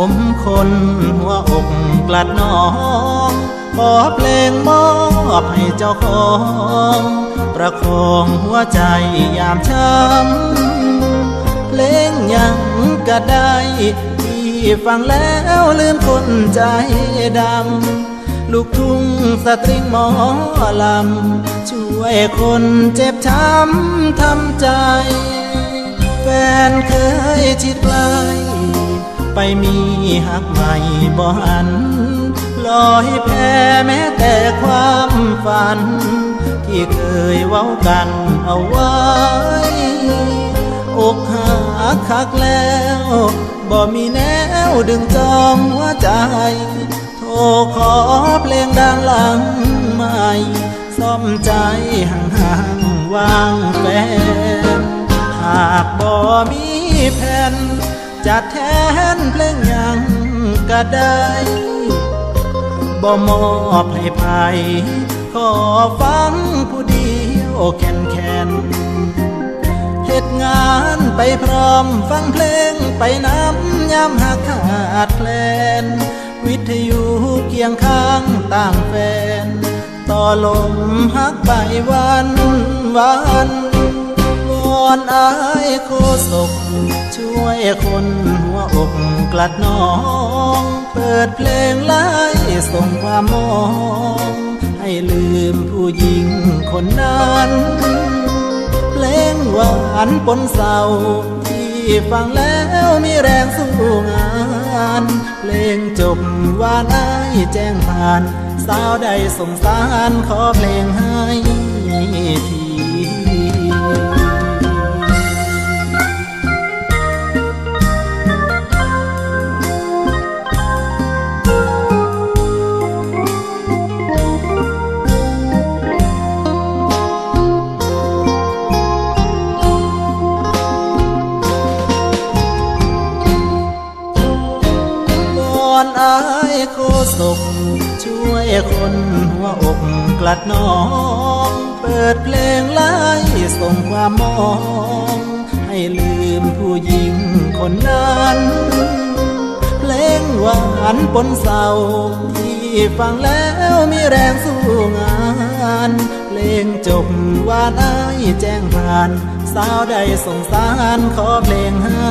ผมคนหัวอกกลัดน้องขอเพลงมอบให้เจ้าของ ประคองหัวใจยามช้ำเพลงยังก็ได้ที่ฟังแล้วลืมคนใจดำ ลูกทุ่งสตริงหมอลำ ช่วยคนเจ็บช้ำทำใจ แฟนเคยชิดไกล ไปมีหักใหม่บ่หันลอยแพ้แม้แต่ความฝัน ที่เคยเว้ากันเอาไว้ อกหักคักแล้วบ่มีแนวดึงจองหัวใจ โทรขอเพลงดังหลังใหม่ซ่อมใจห่างๆวางแฟน หากบ่มีแผ่น จะแทนเพลงยังก็ได้บ่มอบให้ไผขอฟังผู้เดียวแคนแคนเหตุงานไปพร้อมฟังเพลงไปน้ำยามหากขาดแคลน วิทยุเคียงข้างต่างแฟน ต่อลมฮักไปวันวันว อนอายโคศกช่วยคนหัวอกกลัดน้อง เปิดเพลงไล่ส่งความมอง ให้ลืมผู้หญิงคนนั้น เพลงหวานปนเศร้าที่ฟังแล้วมีแรงสู้งาน เพลงจบวานอ้ายแจ้งผ่าน สาวใดสงสารขอเพลงให้ที ช่วยคนหัวอกกลัดน้อง เปิดเพลงไล่ส่งความมอง ให้ลืมผู้หญิงคนนั้น เพลงหวานปนเศร้าที่ฟังแล้วมีแรงสู้งานเพลงจบวานอายแจ้งผ่าน สาวใดสงสารขอเพลงให้